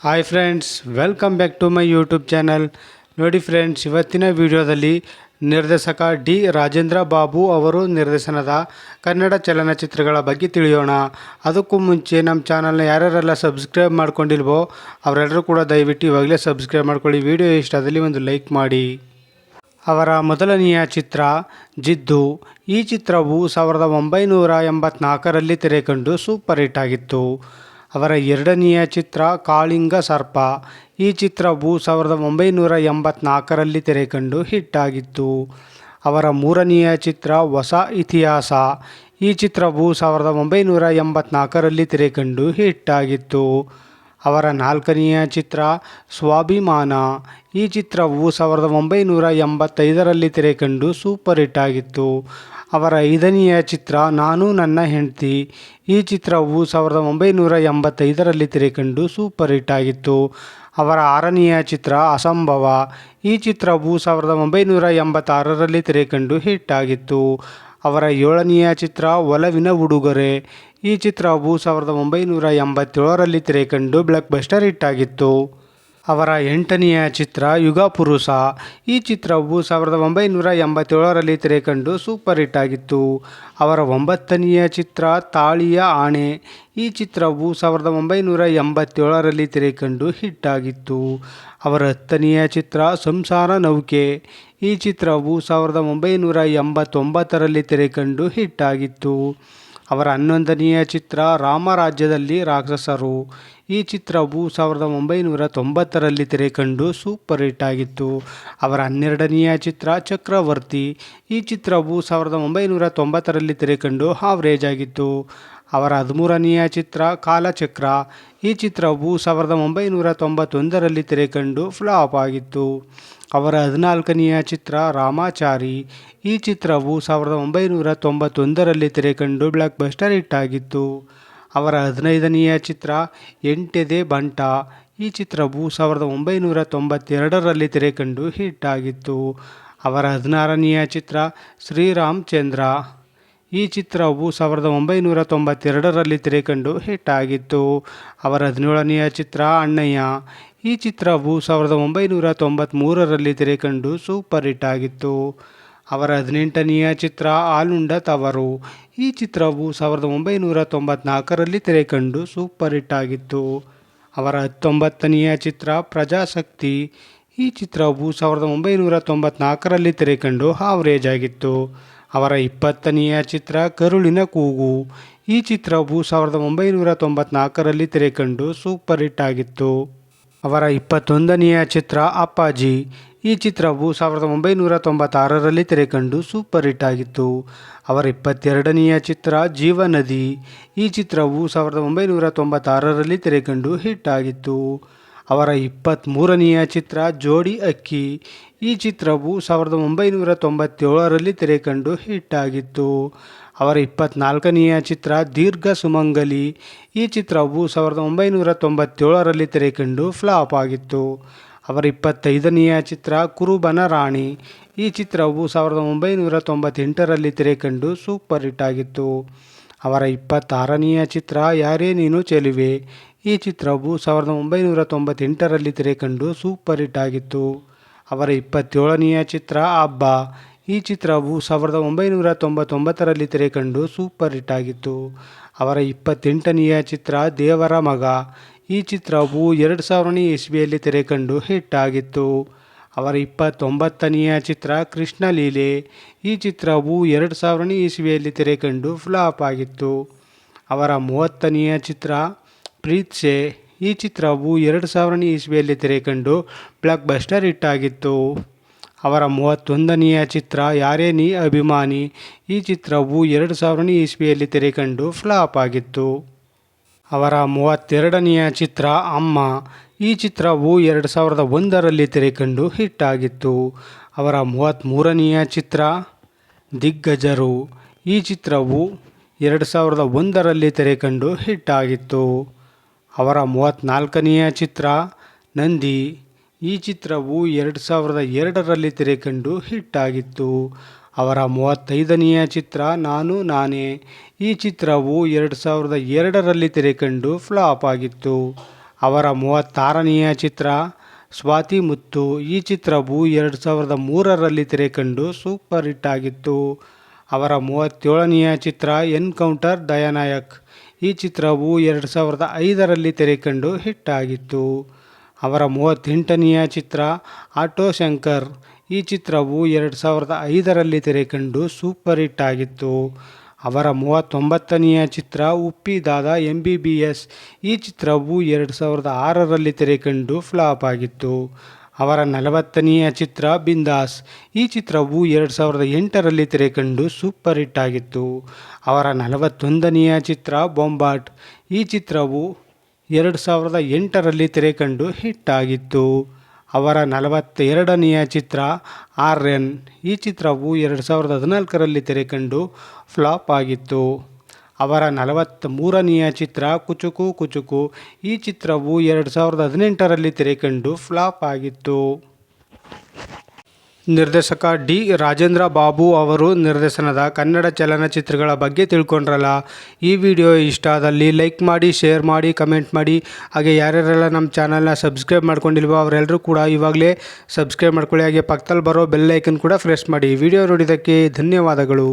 Hi friends welcome back to my YouTube channel ನೋಡಿ friends ಇವತ್ತಿನ ವಿಡಿಯೋದಲ್ಲಿ ನಿರ್ದೇಶಕ ಡಿ ರಾಜೇಂದ್ರ ಬಾಬು ಅವರು ನಿರ್ದೇಶನದ ಕನ್ನಡ ಚಲನಚಿತ್ರಗಳ ಬಗ್ಗೆ ತಿಳಿಯೋಣ. ಅದಕ್ಕೂ ಮುಂಚೆ ನಮ್ಮ ಚಾನಲ್ನ ಯಾರ್ಯಾರೆಲ್ಲ ಸಬ್ಸ್ಕ್ರೈಬ್ ಮಾಡ್ಕೊಂಡಿಲ್ವೋ ಅವರೆಲ್ಲರೂ ಕೂಡ ದಯವಿಟ್ಟು ಇವಾಗಲೇ ಸಬ್ಸ್ಕ್ರೈಬ್ ಮಾಡ್ಕೊಳ್ಳಿ. ವಿಡಿಯೋ ಇಷ್ಟದಲ್ಲಿ ಒಂದು ಲೈಕ್ ಮಾಡಿ. ಅವರ ಮೊದಲನೆಯ ಚಿತ್ರ ಜಿದ್ದು. ಈ ಚಿತ್ರವು ಸಾವಿರದ ಒಂಬೈನೂರ ಎಂಬತ್ನಾಲ್ಕರಲ್ಲಿ ತೆರೆಕಂಡು ಸೂಪರ್ ಹಿಟ್ ಆಗಿತ್ತು. ಅವರ ಎರಡನೆಯ ಚಿತ್ರ ಕಾಳಿಂಗ ಸರ್ಪ. ಈ ಚಿತ್ರವು ಸಾವಿರದ ಒಂಬೈನೂರ ಎಂಬತ್ನಾಲ್ಕರಲ್ಲಿ ತೆರೆಕಂಡು ಹಿಟ್ ಆಗಿತ್ತು ಅವರ ಮೂರನೆಯ ಚಿತ್ರ ಹೊಸ ಇತಿಹಾಸ. ಈ ಚಿತ್ರವು ಸಾವಿರದ ಒಂಬೈನೂರ ಎಂಬತ್ನಾಲ್ಕರಲ್ಲಿ ತೆರೆಕಂಡು ಹಿಟ್ ಆಗಿತ್ತು ಅವರ ನಾಲ್ಕನೆಯ ಚಿತ್ರ ಸ್ವಾಭಿಮಾನ. ಈ ಚಿತ್ರವು ಸಾವಿರದ ಒಂಬೈನೂರ ಎಂಬತ್ತೈದರಲ್ಲಿ ತೆರೆಕಂಡು ಸೂಪರ್ ಹಿಟ್ ಆಗಿತ್ತು. ಅವರ ಐದನೆಯ ಚಿತ್ರ, ನಾನು ನನ್ನ ಹೆಂಡತಿ ಈ ಚಿತ್ರವು ಸಾವಿರದ ಒಂಬೈನೂರ ಎಂಬತ್ತೈದರಲ್ಲಿ ತೆರೆಕಂಡು ಸೂಪರ್ ಹಿಟ್ ಆಗಿತ್ತು. ಅವರ ಆರನೆಯ ಚಿತ್ರ, ಅಸಂಭವ ಈ ಚಿತ್ರವು ಸಾವಿರದ ಒಂಬೈನೂರ ಎಂಬತ್ತಾರರಲ್ಲಿ ತೆರೆಕಂಡು ಹಿಟ್ ಆಗಿತ್ತು. ಅವರ ಏಳನೆಯ ಚಿತ್ರ, ಒಲವಿನ ಉಡುಗೊರೆ ಈ ಚಿತ್ರವು ಸಾವಿರದ ಒಂಬೈನೂರ ಎಂಬತ್ತೇಳರಲ್ಲಿ ತೆರೆಕಂಡು ಬ್ಲಾಕ್ ಬಸ್ಟರ್ ಹಿಟ್ ಆಗಿತ್ತು. ಅವರ ಎಂಟನೆಯ ಚಿತ್ರ ಯುಗ ಪುರುಷ ಈ ಚಿತ್ರವು ಸಾವಿರದ ಒಂಬೈನೂರ ಎಂಬತ್ತೇಳರಲ್ಲಿ ತೆರೆಕಂಡು ಸೂಪರ್ ಹಿಟ್ ಆಗಿತ್ತು. ಅವರ ಒಂಬತ್ತನೆಯ ಚಿತ್ರ ತಾಳಿಯ ಆಣೆ. ಈ ಚಿತ್ರವು ಸಾವಿರದ ಒಂಬೈನೂರ ಎಂಬತ್ತೇಳರಲ್ಲಿ ತೆರೆಕಂಡು ಹಿಟ್ ಆಗಿತ್ತು. ಅವರ ಹತ್ತನೆಯ ಚಿತ್ರ ಸಂಸಾರ ನೌಕೆ. ಈ ಚಿತ್ರವು ಸಾವಿರದ ಒಂಬೈನೂರ ಎಂಬತ್ತೊಂಬತ್ತರಲ್ಲಿ ತೆರೆಕಂಡು ಹಿಟ್ ಆಗಿತ್ತು. ಅವರ ಹನ್ನೊಂದನೆಯ ಚಿತ್ರ ರಾಮರಾಜ್ಯದಲ್ಲಿ ರಾಕ್ಷಸರು. ಈ ಚಿತ್ರವು ಸಾವಿರದ ಒಂಬೈನೂರ ತೊಂಬತ್ತರಲ್ಲಿ ತೆರೆಕಂಡು ಸೂಪರ್ ಹಿಟ್ ಆಗಿತ್ತು. ಅವರ ಹನ್ನೆರಡನೆಯ ಚಿತ್ರ ಚಕ್ರವರ್ತಿ. ಈ ಚಿತ್ರವು ಸಾವಿರದ ಒಂಬೈನೂರ ತೊಂಬತ್ತರಲ್ಲಿ ತೆರೆಕಂಡು ಹಾವ್ರೇಜ್ ಆಗಿತ್ತು. ಅವರ ಹದಿಮೂರನೆಯ ಚಿತ್ರ ಕಾಲಚಕ್ರ. ಈ ಚಿತ್ರವು ಸಾವಿರದ ಒಂಬೈನೂರ ತೊಂಬತ್ತೊಂದರಲ್ಲಿ ತೆರೆಕಂಡು ಫ್ಲಾಪ್ ಆಗಿತ್ತು. ಅವರ ಹದಿನಾಲ್ಕನೆಯ ಚಿತ್ರ ರಾಮಾಚಾರಿ. ಈ ಚಿತ್ರವು ಸಾವಿರದ ಒಂಬೈನೂರ ತೊಂಬತ್ತೊಂದರಲ್ಲಿ ತೆರೆಕಂಡು ಬ್ಲಾಕ್ ಬಸ್ಟರ್ ಹಿಟ್ ಆಗಿತ್ತು. ಅವರ ಹದಿನೈದನೆಯ ಚಿತ್ರ ಎಂಟೆದೆ ಬಂಟ. ಈ ಚಿತ್ರವು ಸಾವಿರದ ಒಂಬೈನೂರ ತೊಂಬತ್ತೆರಡರಲ್ಲಿ ತೆರೆಕಂಡು ಹಿಟ್ ಆಗಿತ್ತು. ಅವರ ಹದಿನಾರನೆಯ ಚಿತ್ರ ಶ್ರೀರಾಮಚಂದ್ರ. ಈ ಚಿತ್ರವು ಸಾವಿರದ ಒಂಬೈನೂರ ತೊಂಬತ್ತೆರಡರಲ್ಲಿ ತೆರೆಕಂಡು ಹಿಟ್ ಆಗಿತ್ತು ಅವರ ಹದಿನೇಳನೆಯ ಚಿತ್ರ ಅಣ್ಣಯ್ಯ. ಈ ಚಿತ್ರವು ಸಾವಿರದ ಒಂಬೈನೂರ ತೊಂಬತ್ತ್ಮೂರರಲ್ಲಿ ತೆರೆಕಂಡು ಸೂಪರ್ ಹಿಟ್ ಆಗಿತ್ತು. ಅವರ ಹದಿನೆಂಟನೆಯ ಚಿತ್ರ ಆಲುಂಡ ತವರು. ಈ ಚಿತ್ರವು ಸಾವಿರದ ಒಂಬೈನೂರ ತೊಂಬತ್ನಾಲ್ಕರಲ್ಲಿ ತೆರೆಕಂಡು ಸೂಪರ್ ಹಿಟ್ ಆಗಿತ್ತು. ಅವರ ಹತ್ತೊಂಬತ್ತನೆಯ ಚಿತ್ರ ಪ್ರಜಾಶಕ್ತಿ ಈ ಚಿತ್ರವು ಸಾವಿರದ ಒಂಬೈನೂರ ತೊಂಬತ್ನಾಲ್ಕರಲ್ಲಿ ತೆರೆಕಂಡು ಹಾವ್ರೇಜ್ ಆಗಿತ್ತು. ಅವರ ಇಪ್ಪತ್ತನೆಯ ಚಿತ್ರ ಕರುಳಿನ ಕೂಗು. ಈ ಚಿತ್ರವು ಸಾವಿರದ ಒಂಬೈನೂರ ತೊಂಬತ್ನಾಲ್ಕರಲ್ಲಿ ತೆರೆಕಂಡು ಸೂಪರ್ ಹಿಟ್ ಆಗಿತ್ತು. ಅವರ ಇಪ್ಪತ್ತೊಂದನೆಯ ಚಿತ್ರ ಅಪ್ಪಾಜಿ. ಈ ಚಿತ್ರವು ಸಾವಿರದ ಒಂಬೈನೂರ ತೊಂಬತ್ತಾರರಲ್ಲಿ ತೆರೆಕಂಡು ಸೂಪರ್ ಹಿಟ್ ಆಗಿತ್ತು. ಅವರ ಇಪ್ಪತ್ತೆರಡನೆಯ ಚಿತ್ರ ಜೀವನದಿ. ಈ ಚಿತ್ರವು ಸಾವಿರದ ಒಂಬೈನೂರ ತೊಂಬತ್ತಾರರಲ್ಲಿ ತೆರೆಕಂಡು ಹಿಟ್ ಆಗಿತ್ತು. ಅವರ ಇಪ್ಪತ್ತ್ಮೂರನೆಯ ಚಿತ್ರ ಜೋಡಿ ಅಕ್ಕಿ. ಈ ಚಿತ್ರವು ಸಾವಿರದ ಒಂಬೈನೂರ ತೊಂಬತ್ತೇಳರಲ್ಲಿ ತೆರೆಕಂಡು ಹಿಟ್ ಆಗಿತ್ತು. ಅವರ ಇಪ್ಪತ್ನಾಲ್ಕನೆಯ ಚಿತ್ರ ದೀರ್ಘ ಸುಮಂಗಲಿ. ಈ ಚಿತ್ರವು ಸಾವಿರದ ಒಂಬೈನೂರ ತೊಂಬತ್ತೇಳರಲ್ಲಿ ತೆರೆಕಂಡು ಫ್ಲಾಪ್ ಆಗಿತ್ತು. ಅವರ ಇಪ್ಪತ್ತೈದನೆಯ ಚಿತ್ರ ಕುರುಬನ ರಾಣಿ. ಈ ಚಿತ್ರವು ಸಾವಿರದ ಒಂಬೈನೂರ ತೊಂಬತ್ತೆಂಟರಲ್ಲಿ ತೆರೆಕಂಡು ಸೂಪರ್ ಹಿಟ್ ಆಗಿತ್ತು. ಅವರ ಇಪ್ಪತ್ತಾರನೆಯ ಚಿತ್ರ ಯಾರೇ ನೀನು ಚೆಲುವೆ. ಈ ಚಿತ್ರವು ಸಾವಿರದ ಒಂಬೈನೂರ ತೊಂಬತ್ತೆಂಟರಲ್ಲಿ ತೆರೆಕಂಡು ಸೂಪರ್ ಹಿಟ್ ಆಗಿತ್ತು. ಅವರ ಇಪ್ಪತ್ತೇಳನೆಯ ಚಿತ್ರ ಹಬ್ಬ. ಈ ಚಿತ್ರವು ಸಾವಿರದ ಒಂಬೈನೂರ ತೊಂಬತ್ತೊಂಬತ್ತರಲ್ಲಿ ತೆರೆಕಂಡು ಸೂಪರ್ ಹಿಟ್ ಆಗಿತ್ತು. ಅವರ ಇಪ್ಪತ್ತೆಂಟನೆಯ ಚಿತ್ರ ದೇವರ ಮಗ. ಈ ಚಿತ್ರವು ಎರಡು ಸಾವಿರನೇ ಇಸ್ವಿಯಲ್ಲಿ ತೆರೆಕಂಡು ಹಿಟ್ ಆಗಿತ್ತು. ಅವರ ಇಪ್ಪತ್ತೊಂಬತ್ತನೆಯ ಚಿತ್ರ ಕೃಷ್ಣಲೀಲೆ ಈ ಚಿತ್ರವು ಎರಡು ಸಾವಿರನೇ ಇಸ್ವಿಯಲ್ಲಿ ತೆರೆಕಂಡು ಫ್ಲಾಪ್ ಆಗಿತ್ತು. ಅವರ ಮೂವತ್ತನೆಯ ಚಿತ್ರ ಪ್ರೀತ್ಸೆ. ಈ ಚಿತ್ರವು ಎರಡು ಸಾವಿರನೇ ಇಸ್ವಿಯಲ್ಲಿ ತೆರೆಕಂಡು ಬ್ಲಾಕ್ ಬಸ್ಟರ್ ಹಿಟ್ ಆಗಿತ್ತು. ಅವರ ಮೂವತ್ತೊಂದನೆಯ ಚಿತ್ರ ಯಾರೇ ನೀ ಅಭಿಮಾನಿ, ಈ ಚಿತ್ರವು ಎರಡು ಸಾವಿರನೇ ಇಸ್ವಿಯಲ್ಲಿ ತೆರೆಕಂಡು ಫ್ಲಾಪ್ ಆಗಿತ್ತು. ಅವರ ಮೂವತ್ತೆರಡನೆಯ ಚಿತ್ರ ಅಮ್ಮ. ಈ ಚಿತ್ರವು ಎರಡು ಸಾವಿರದ ಒಂದರಲ್ಲಿ ತೆರೆಕಂಡು ಹಿಟ್ ಆಗಿತ್ತು. ಅವರ ಮೂವತ್ತ್ಮೂರನೆಯ ಚಿತ್ರ ದಿಗ್ಗಜರು. ಈ ಚಿತ್ರವು ಎರಡು ಸಾವಿರದ ಒಂದರಲ್ಲಿ ತೆರೆಕಂಡು ಹಿಟ್ ಆಗಿತ್ತು. ಅವರ ಮೂವತ್ತ್ನಾಲ್ಕನೆಯ ಚಿತ್ರ, ನಂದಿ. ಈ ಚಿತ್ರವು ಎರಡು ಸಾವಿರದ ಎರಡರಲ್ಲಿ ತೆರೆಕಂಡು ಹಿಟ್ ಆಗಿತ್ತು ಅವರ ಮೂವತ್ತೈದನೆಯ ಚಿತ್ರ, ನಾನು ನಾನೇ. ಈ ಚಿತ್ರವು ಎರಡು ಸಾವಿರದ ಎರಡರಲ್ಲಿ ತೆರೆಕಂಡು ಫ್ಲಾಪ್ ಆಗಿತ್ತು. ಅವರ ಮೂವತ್ತಾರನೆಯ ಚಿತ್ರ, ಸ್ವಾತಿ ಮುತ್ತು. ಈ ಚಿತ್ರವು ಎರಡು ಸಾವಿರದ ಮೂರರಲ್ಲಿ ತೆರೆಕಂಡು ಸೂಪರ್ ಹಿಟ್ ಆಗಿತ್ತು. ಅವರ ಮೂವತ್ತೇಳನೆಯ ಚಿತ್ರ, ಎನ್ಕೌಂಟರ್ ದಯಾನಾಯಕ್ ಈ ಚಿತ್ರವು ಎರಡು ಸಾವಿರದ ಐದರಲ್ಲಿ ತೆರೆಕಂಡು ಹಿಟ್ ಆಗಿತ್ತು ಅವರ ಮೂವತ್ತೆಂಟನೆಯ ಚಿತ್ರ ಆಟೋ ಶಂಕರ್. ಈ ಚಿತ್ರವು ಎರಡು ಸಾವಿರದ ಐದರಲ್ಲಿ ತೆರೆಕಂಡು ಸೂಪರ್ ಹಿಟ್ ಆಗಿತ್ತು. ಅವರ ಮೂವತ್ತೊಂಬತ್ತನೆಯ ಚಿತ್ರ Uppi Dada M B B S ಈ ಚಿತ್ರವು ಎರಡು ಸಾವಿರದ ಆರರಲ್ಲಿ ತೆರೆಕಂಡು ಫ್ಲಾಪ್ ಆಗಿತ್ತು. ಅವರ ನಲವತ್ತನೆಯ ಚಿತ್ರ ಬಿಂದಾಸ್. ಈ ಚಿತ್ರವು ಎರಡು ಸಾವಿರದ ಎಂಟರಲ್ಲಿ ತೆರೆಕಂಡು ಸೂಪರ್ ಹಿಟ್ ಆಗಿತ್ತು. ಅವರ ನಲವತ್ತೊಂದನೆಯ ಚಿತ್ರ ಬೊಂಬಾಟ್ ಈ ಚಿತ್ರವು ಎರಡು ಸಾವಿರದ ಎಂಟರಲ್ಲಿ ತೆರೆಕಂಡು ಹಿಟ್ ಆಗಿತ್ತು. ಅವರ ನಲವತ್ತೆರಡನೆಯ ಚಿತ್ರ ಆರ್ಯನ್ ಈ ಚಿತ್ರವು ಎರಡು ಸಾವಿರದ ಹದಿನಾಲ್ಕರಲ್ಲಿ ತೆರೆಕಂಡು ಫ್ಲಾಪ್ ಆಗಿತ್ತು. ಅವರ ನಲವತ್ತ್ ಮೂರನೆಯ ಚಿತ್ರ ಕುಚುಕು ಕುಚುಕು. ಈ ಚಿತ್ರವು ಎರಡು ಸಾವಿರದ ಹದಿನೆಂಟರಲ್ಲಿ ತೆರೆಕಂಡು ಫ್ಲಾಪ್ ಆಗಿತ್ತು. ನಿರ್ದೇಶಕ ಡಿ ರಾಜೇಂದ್ರ ಬಾಬು ಅವರು ನಿರ್ದೇಶನದ ಕನ್ನಡ ಚಲನಚಿತ್ರಗಳ ಬಗ್ಗೆ ತಿಳ್ಕೊಂಡ್ರಲ್ಲ. ಈ ವಿಡಿಯೋ ಇಷ್ಟ ಆದಲ್ಲಿ ಲೈಕ್ ಮಾಡಿ, ಶೇರ್ ಮಾಡಿ, ಕಮೆಂಟ್ ಮಾಡಿ. ಹಾಗೆ ಯಾರ್ಯಾರೆಲ್ಲ ನಮ್ಮ ಚಾನಲ್ನ ಸಬ್ಸ್ಕ್ರೈಬ್ ಮಾಡ್ಕೊಂಡಿಲ್ವೋ ಅವರೆಲ್ಲರೂ ಕೂಡ ಇವಾಗಲೇ ಸಬ್ಸ್ಕ್ರೈಬ್ ಮಾಡ್ಕೊಳ್ಳಿ. ಹಾಗೆ ಪಕ್ಕದಲ್ಲಿ ಬರೋ ಬೆಲ್ ಐಕನ್ ಕೂಡ ಫ್ರೆಶ್ ಮಾಡಿ. ವಿಡಿಯೋ ನೋಡಿದ್ದಕ್ಕೆ ಧನ್ಯವಾದಗಳು.